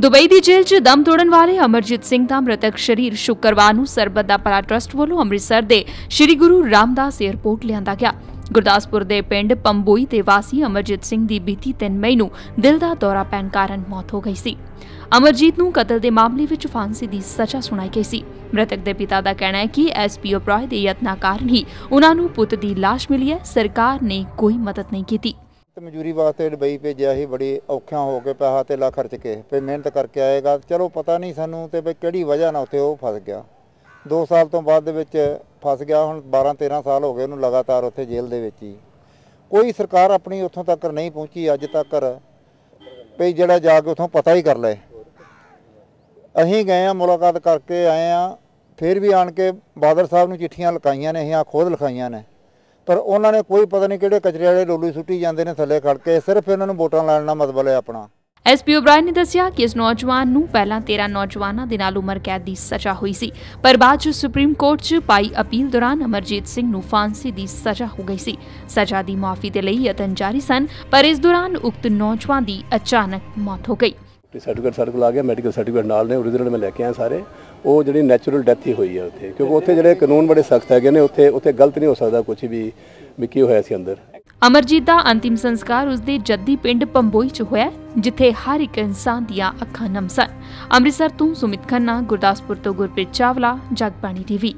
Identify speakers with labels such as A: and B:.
A: Dubai ਦੀ ਜੇਲ੍ਹ 'ਚ ਦਮ ਤੋੜਨ ਵਾਲੇ ਅਮਰਜੀਤ ਸਿੰਘ ਦਾ ਮ੍ਰਿਤਕ ਸ਼ਰੀਰ ਸ਼ੁੱਕਰਵਾਰ ਨੂੰ ਸਰਬੱਤ ਦਾ ਭਲਾ ਟਰਸਟ ਵੱਲੋਂ ਅੰਮ੍ਰਿਤਸਰ ਦੇ ਸ੍ਰੀ ਗੁਰੂ ਰਾਮਦਾਸ ਏਅਰਪੋਰਟ ਲਿਆਂਦਾ ਗਿਆ। ਗੁਰਦਾਸਪੁਰ ਦੇ ਪਿੰਡ ਪੰਬੋਈ ਦੇ ਵਾਸੀ ਅਮਰਜੀਤ ਸਿੰਘ ਦੀ ਬੀਤੀ 3 ਮਈ ਨੂੰ ਦਿਲ ਦਾ ਦੌਰਾ ਪੈਣ ਕਾਰਨ ਮੌਤ ਹੋ ਗਈ ਸੀ। ਅਮਰਜੀਤ ਨੂੰ ਕਤਲ ਦੇ ਮਾਮਲੇ ਵਿੱਚ ਫਾਂਸੀ ਦੀ ਸਜ਼ਾ ਸੁਣਾਈ ਗਈ ਸੀ। ਮ੍ਰਿਤਕ ਦੇ ਪਿਤਾ ਦਾ ਕਹਿਣਾ ਹੈ ਕਿ ਐਸਪੀ ਓਬਰਾਏ ਦੇ ਯਤਨਾਂ ਕਾਰਨ ਹੀ ਉਹਨਾਂ ਨੂੰ ਪੁੱਤ ਦੀ ਲਾਸ਼ ਮਿਲੀ ਹੈ। ਸਰਕਾਰ ਨੇ ਕੋਈ ਮਦਦ ਨਹੀਂ ਕੀਤੀ।
B: ਮਜ਼ਦੂਰੀ ਵਾਸਤੇ ਦੁਬਈ ਭੇਜਿਆ ਸੀ, ਬੜੀ ਔਖਿਆਂ ਹੋ ਕੇ ਪੈਸਾ ਤੇ ਲਾ ਖਰਚ ਕੇ ਫੇ ਮਿਹਨਤ ਕਰਕੇ ਆਏਗਾ। ਚਲੋ ਪਤਾ ਨਹੀਂ ਸਾਨੂੰ ਤੇ ਵੀ ਕਿਹੜੀ ਵਜ੍ਹਾ ਨਾਲ ਉੱਥੇ ਉਹ ਫਸ ਗਿਆ। 2 ਸਾਲ ਤੋਂ ਬਾਅਦ ਦੇ ਵਿੱਚ ਫਸ ਗਿਆ, ਹੁਣ 12 13 ਸਾਲ ਹੋ ਗਏ ਉਹਨੂੰ ਲਗਾਤਾਰ ਉੱਥੇ ਜੇਲ੍ਹ ਦੇ ਵਿੱਚ ਹੀ। ਕੋਈ ਸਰਕਾਰ ਆਪਣੀ ਉੱਥੋਂ ਤੱਕ ਨਹੀਂ ਪਹੁੰਚੀ, ਅੱਜ ਤੱਕ ਵੀ ਜਿਹੜਾ ਜਾ ਕੇ ਉੱਥੋਂ ਪਤਾ ਹੀ ਕਰ ਲਏ। ਅਸੀਂ ਗਏ ਆ ਮੁਲਾਕਾਤ ਕਰਕੇ ਆਏ ਆ ਫਿਰ ਵੀ ਆਣ ਕੇ ਬਾਦਲ ਸਾਹਿਬ ਨੂੰ ਚਿੱਠੀਆਂ ਲਿਖਾਈਆਂ ਨੇ, ਅਸੀਂ ਆ ਖੁਦ ਲਿਖਾਈਆਂ ਨੇ। ਪਰ ਉਹਨਾਂ ਨੇ ਕੋਈ ਪਤਾ ਨਹੀਂ ਕਿਹੜੇ ਕਚਰੇ ਵਾਲੇ ਲੋਲੂ ਸੁੱਟੀ ਜਾਂਦੇ ਨੇ ਥੱਲੇ ਖੜ ਕੇ, ਸਿਰਫ ਇਹਨਾਂ ਨੂੰ ਵੋਟਾਂ ਲੈਣ ਦਾ ਮਤਲਬ ਹੈ ਆਪਣਾ।
A: ਐਸਪੀ ਓਬਰਾਏ ਨੇ ਦੱਸਿਆ ਕਿ ਇਸ ਨੌਜਵਾਨ ਨੂੰ ਪਹਿਲਾਂ 13 ਨੌਜਵਾਨਾਂ ਦੇ ਨਾਲ ਉਮਰ ਕੈਦ ਦੀ ਸਜ਼ਾ ਹੋਈ ਸੀ, ਪਰ ਬਾਅਦ 'ਚ ਸੁਪਰੀਮ ਕੋਰਟ 'ਚ ਪਾਈ ਅਪੀਲ ਦੌਰਾਨ ਅਮਰਜੀਤ ਸਿੰਘ ਨੂੰ ਫਾਂਸੀ ਦੀ ਸਜ਼ਾ ਹੋ ਗਈ ਸੀ। ਸਜ਼ਾ ਦੀ ਮਾਫੀ ਦੇ ਲਈ ਯਤਨ ਜਾਰੀ ਸਨ, ਪਰ ਇਸ ਦੌਰਾਨ ਉਕਤ ਨੌਜਵਾਨ ਦੀ ਅਚਾਨਕ ਮੌਤ ਹੋ ਗਈ।
C: ਸਰਟੀਫਿਕੇਟ ਸਾਡੇ ਕੋਲ ਆ ਗਿਆ ਮੈਡੀਕਲ ਸਰਟੀਫਿਕੇਟ ਨਾਲ ਨੇ ਓਰੀਜਨਲ ਮੈਂ ਲੈ ਕੇ ਆਇਆ ਸਾਰੇ। ਉਹ ਜਿਹੜੀ ਨੈਚੁਰਲ ਡੈਥ ਹੀ ਹੋਈ ਹੈ ਉੱਥੇ, ਕਿਉਂਕਿ ਉੱਥੇ ਜਿਹੜੇ ਕਾਨੂੰਨ ਬੜੇ ਸਖਤ ਹੈਗੇ ਨੇ, ਉੱਥੇ ਉੱਥੇ ਗਲਤ ਨਹੀਂ ਹੋ ਸਕਦਾ ਕੁਝ ਵੀ ਵੀ ਕੀ ਹੋਇਆ ਸੀ ਅੰਦਰ।
A: ਅਮਰਜੀਤ ਦਾ ਅੰਤਿਮ ਸੰਸਕਾਰ ਉਸਦੇ ਜੱਦੀ ਪਿੰਡ ਪੰਬੋਈ 'ਚ ਹੋਇਆ ਜਿੱਥੇ ਹਰ ਇੱਕ ਇਨਸਾਨ ਦੀਆਂ ਅੱਖਾਂ ਨਮ ਸਨ। ਅੰਮ੍ਰਿਤਸਰ ਤੋਂ ਸੁਮਿਤ ਖੰਨਾ, ਗੁਰਦਾਸਪੁਰ ਤੋਂ ਗੁਰਪ੍ਰੀਤ ਚਾਵਲਾ, ਜਗਬਾਣੀ ਟੀਵੀ।